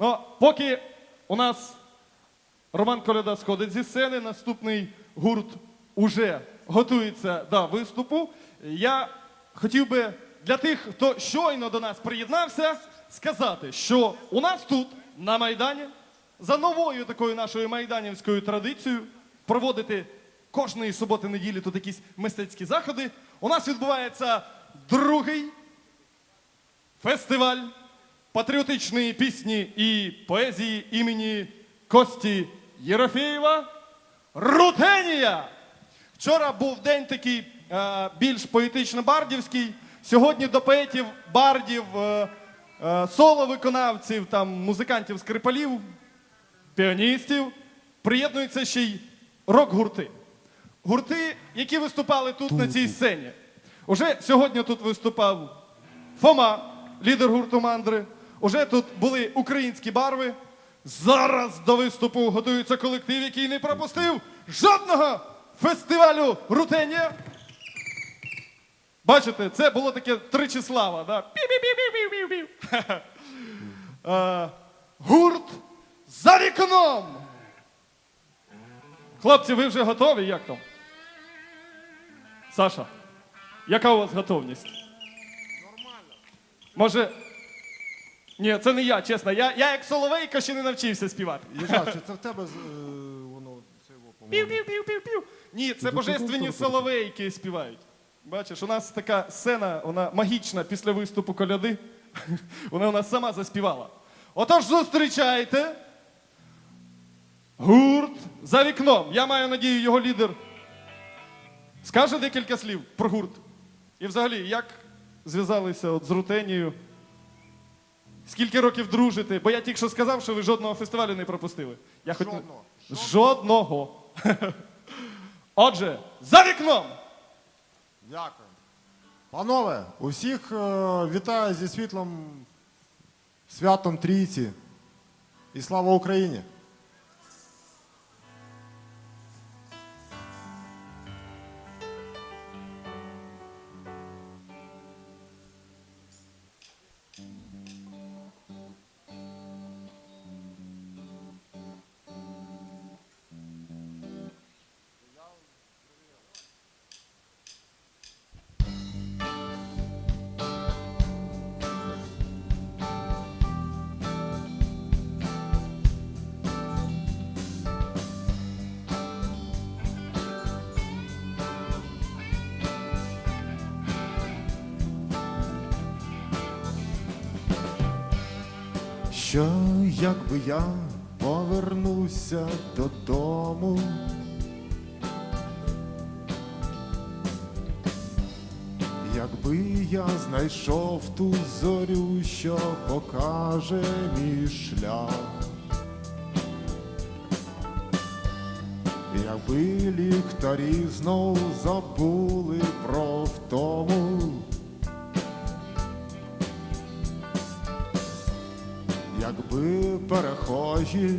Ну, поки у нас Роман Коляда сходить зі сцени, наступний гурт уже готується до виступу. Я хотів би для тих, хто щойно до нас приєднався, сказати, що у нас тут, на Майдані, за новою такою нашою майданівською традицією, проводити кожної суботи неділі тут якісь мистецькі заходи. У нас відбувається другий фестиваль патріотичної пісні і поезії імені Кості Єрофєєва Рутенія. Вчора був день такий е, більш поетично-бардівський. Сьогодні до поетів, бардів, е, е, соло-виконавців, там, музикантів, скрипалів, піаністів приєднуються ще й рок-гурти. Гурти, які виступали тут на цій сцені. Уже сьогодні тут виступав Фома, лідер гурту мандри. Уже тут були українські барви. Зараз до виступу готується колектив, який не пропустив жодного фестивалю рутення. Бачите, це було таке тричі слава. Да? Е, Гурт за вікном. Хлопці, ви вже готові? Як там? Саша, яка у вас готовність? Нормально. Може. Ні, це не я, чесно. Я, я як соловейка ще не навчився співати. Єжа, чи це в тебе з- е, воно це його, по-моєму? Пів-пів-пів-пів-пів. Ні, це божественні соловейки співають. Бачиш, у нас така сцена, вона магічна після виступу коляди. Вона у нас сама заспівала. Отож, зустрічайте. Гурт за вікном. Я маю надію, його лідер скаже декілька слів про гурт. І взагалі, як зв'язалися от з Рутенією? Скільки років дружите? Бо я тільки що сказав, що ви жодного фестивалю не пропустили. Я хоч Жодного. Жодного. Отже, за вікном. Дякую. Панове, усіх е, вітаю зі світлом, святом Трійці. І слава Україні! Що якби я повернуся додому? Якби я знайшов ту зорю, що покаже мій шлях. Якби ліхтарі знов забули про втому. Якби перехожі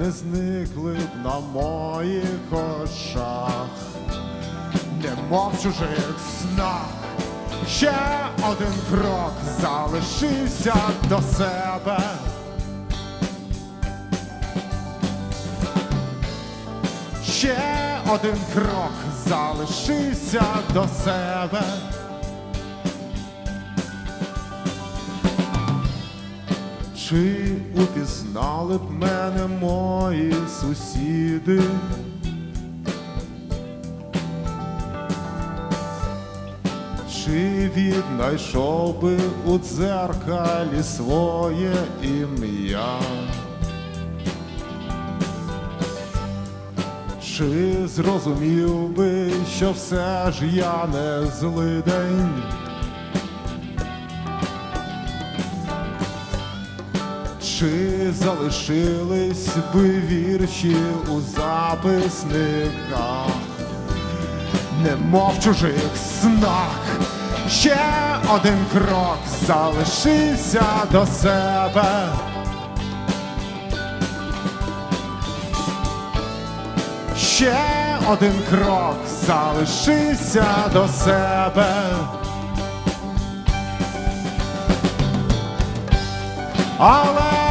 не зникли б на моїх очах, немов в чужих снах, ще один крок залишився до себе. Ще один крок залишився до себе. Чи упізнали б мене мої сусіди? Чи віднайшов би у дзеркалі своє ім'я? Чи зрозумів би, що все ж я не злидень? Чи залишились би вірші у записниках, немов чужих снах, ще один крок залишився до себе. Ще один крок залишився до себе. Але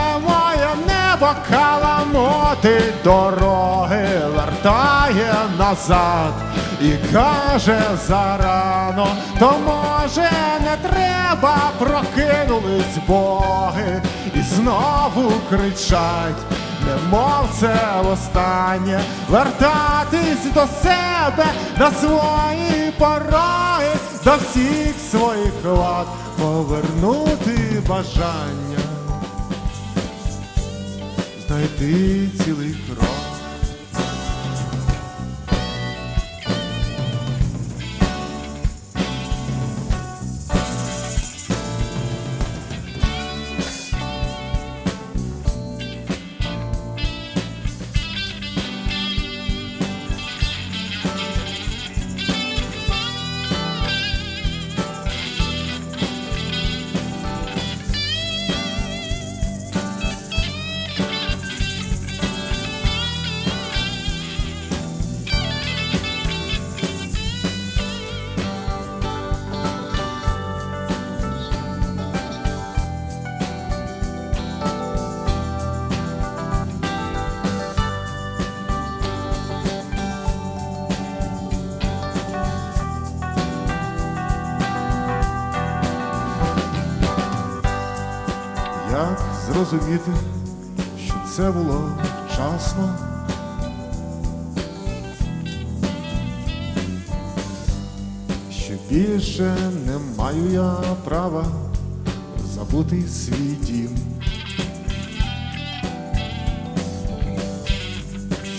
моя небо каламути дороги вертає назад і каже зарано, то може не треба прокинулись боги і знову кричать. Немов це востаннє вертатись до себе на свої пороги, до всіх своїх лад повернути бажання, знайти цілий крок. Зрозуміти, що це було вчасно? Що більше не маю я права забути свій дім.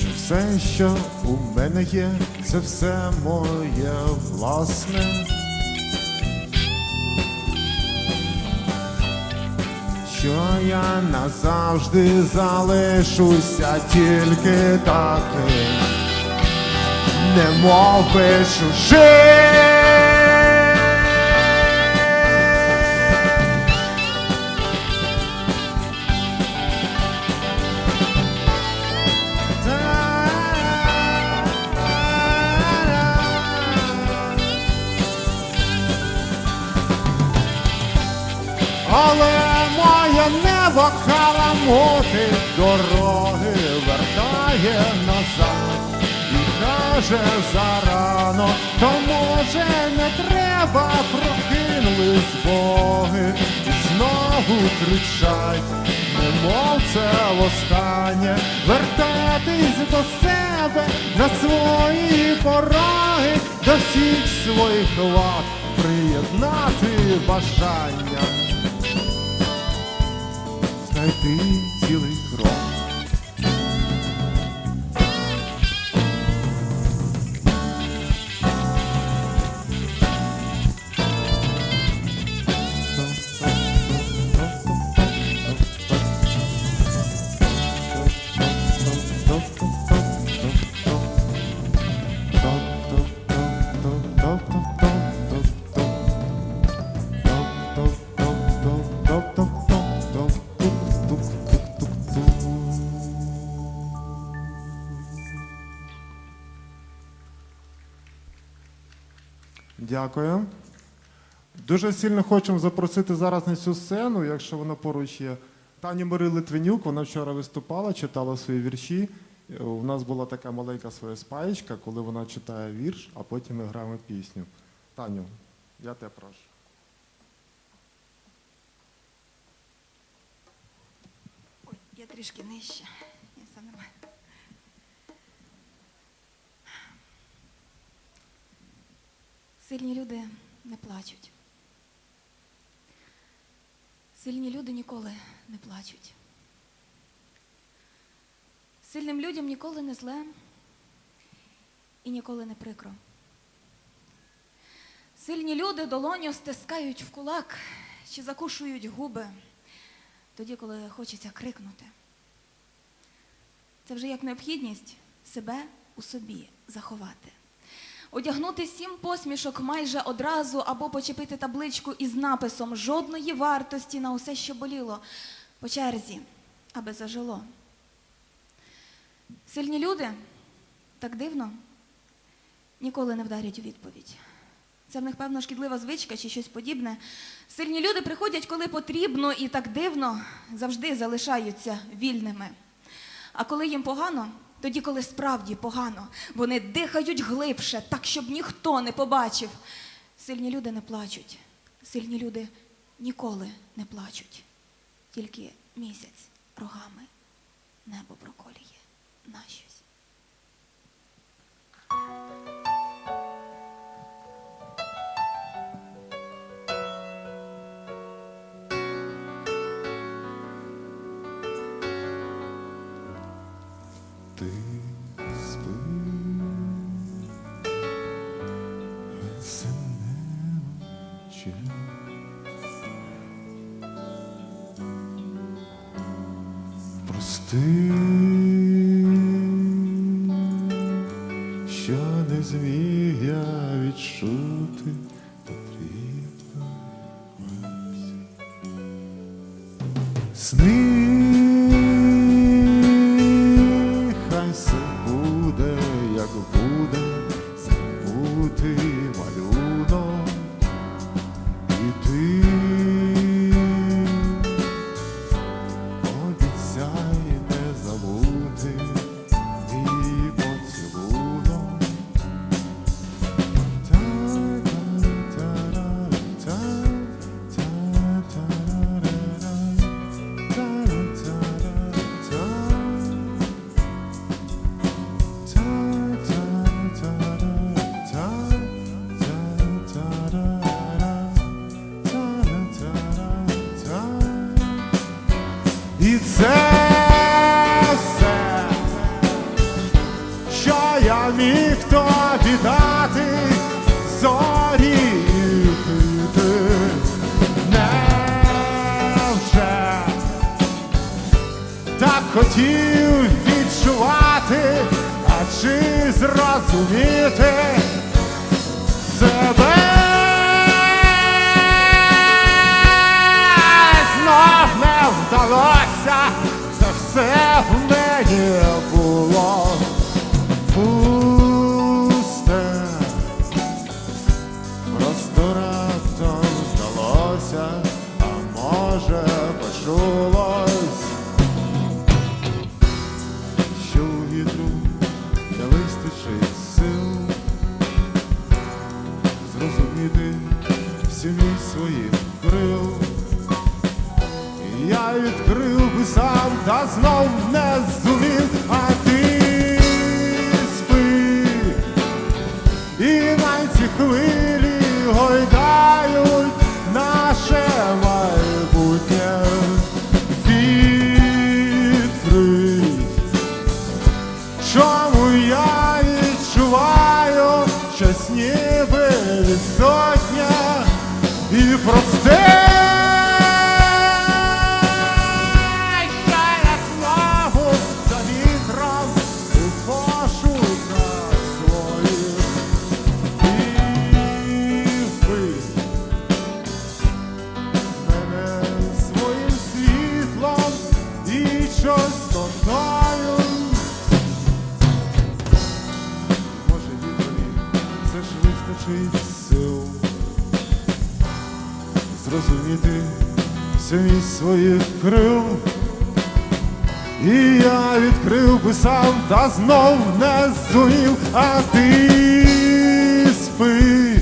Що все, що у мене є, це все моє власне. Що я назавжди залишуся тільки таким, не мов би чужим. Моє небо каламути дороги вертає назад. І каже зарано, то може не треба прокинулись боги. І знову кричать, немов це востаннє вертатись до себе на свої пороги, до всіх своїх лад приєднати бажання знайти цілий крок. Дякую. Дуже сильно хочемо запросити зараз на цю сцену, якщо вона поруч є. Таню Мари Литвинюк, вона вчора виступала, читала свої вірші. У нас була така маленька своя спаєчка, коли вона читає вірш, а потім ми граємо пісню. Таню, я тебе прошу. Ой, я трішки нижче. Ні, все нормально. Сильні люди не плачуть. Сильні люди ніколи не плачуть. Сильним людям ніколи не зле і ніколи не прикро. Сильні люди долоню стискають в кулак чи закушують губи тоді, коли хочеться крикнути. Це вже як необхідність себе у собі заховати. Одягнути сім посмішок майже одразу або почепити табличку із написом жодної вартості на усе, що боліло, по черзі, аби зажило. Сильні люди так дивно ніколи не вдарять у відповідь. Це в них певно шкідлива звичка чи щось подібне. Сильні люди приходять, коли потрібно, і так дивно завжди залишаються вільними. А коли їм погано, тоді, коли справді погано, вони дихають глибше, так, щоб ніхто не побачив. Сильні люди не плачуть. Сильні люди ніколи не плачуть. Тільки місяць рогами небо проколює на Прости, що не зміг я відчути потрібно. Сни, це що я міг тобі дати, зорі ти так хотів відчувати, а чи зрозуміти всі своїх крил. І я відкрив би сам, та знов не зумів, а ти спи.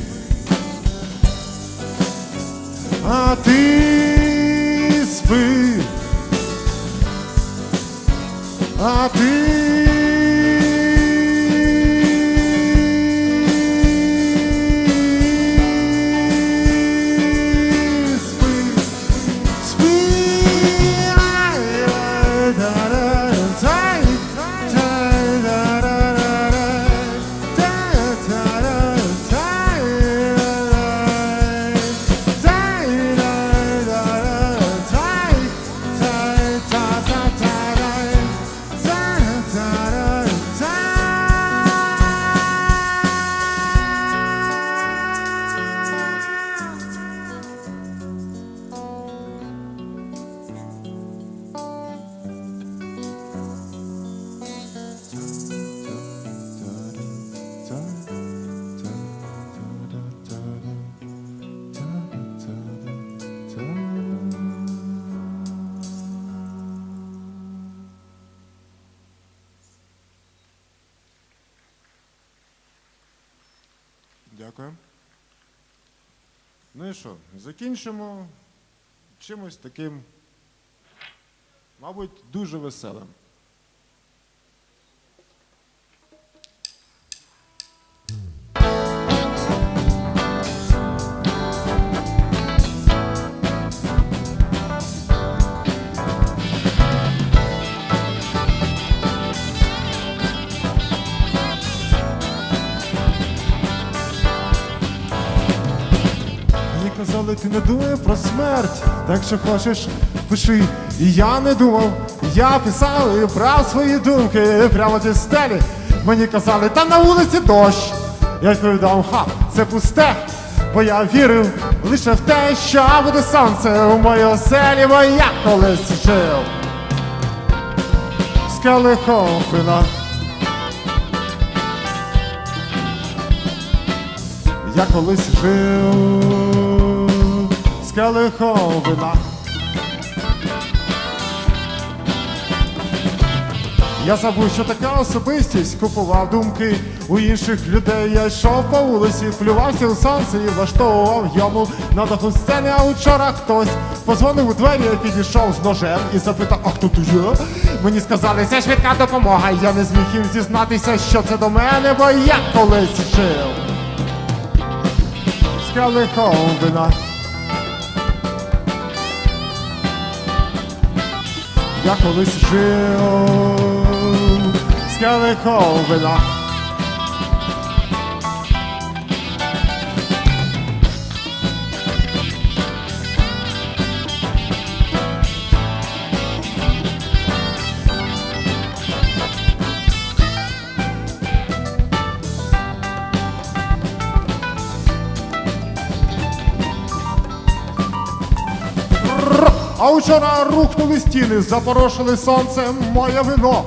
А ти Ну що, закінчимо чимось таким, мабуть, дуже веселим. Ти не думай про смерть, так що хочеш, пиши. І я не думав, я писав і брав свої думки прямо зі стелі. Мені казали, та на вулиці дощ. Я відповідав, ха, це пусте, бо я вірив лише в те, що буде сонце у моїй оселі, бо я колись жив. Келихом. Я колись жив з. Я забув, що така особистість купував думки у інших людей. Я йшов по вулиці, плювався у сонце і влаштовував йому на даху сцени. А учора хтось позвонив у двері, я підійшов з ножем і запитав, а хто тут є? Мені сказали, це швидка допомога. Я не зміг їм зізнатися, що це до мене, бо я колись жив з келихом. Я колись жив з келихом. А вчора рухнули стіни, запорошили сонцем моє вино.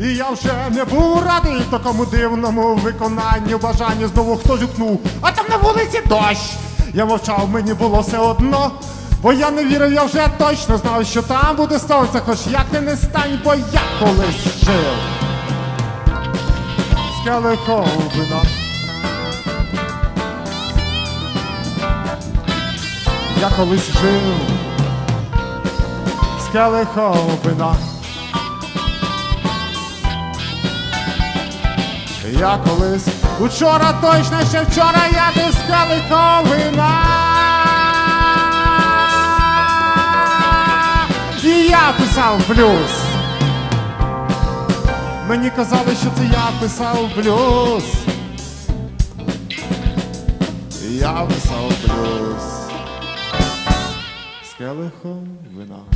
І я вже не був радий такому дивному виконанню бажання знову хтось гукнув, а там на вулиці дощ. Я мовчав, мені було все одно, бо я не вірив, я вже точно знав, що там буде сонце, хоч як ти не стань, бо я колись жив. З келихом вина. Я колись жив вина. Я колись учора точно ще вчора я з вина. І я писав блюз. Мені казали, що це я писав блюз. Я писав блюз. З келихом вина.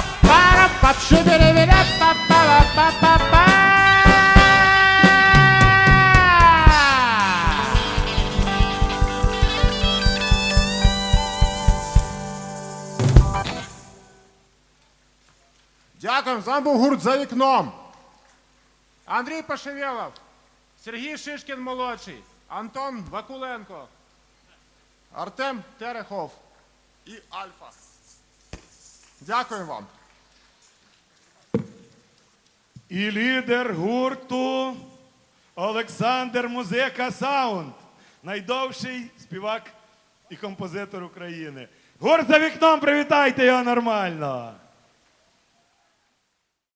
Дякую, з вами був гурт за вікном. Андрій Пашевєлов, Сергій Шишкін молодший, Антон Вакуленко, Артем Терехов і Альфа. Дякую вам. І лідер гурту Олександр Музика Саунд, найдовший співак і композитор України. Гурт за вікном, привітайте його нормально.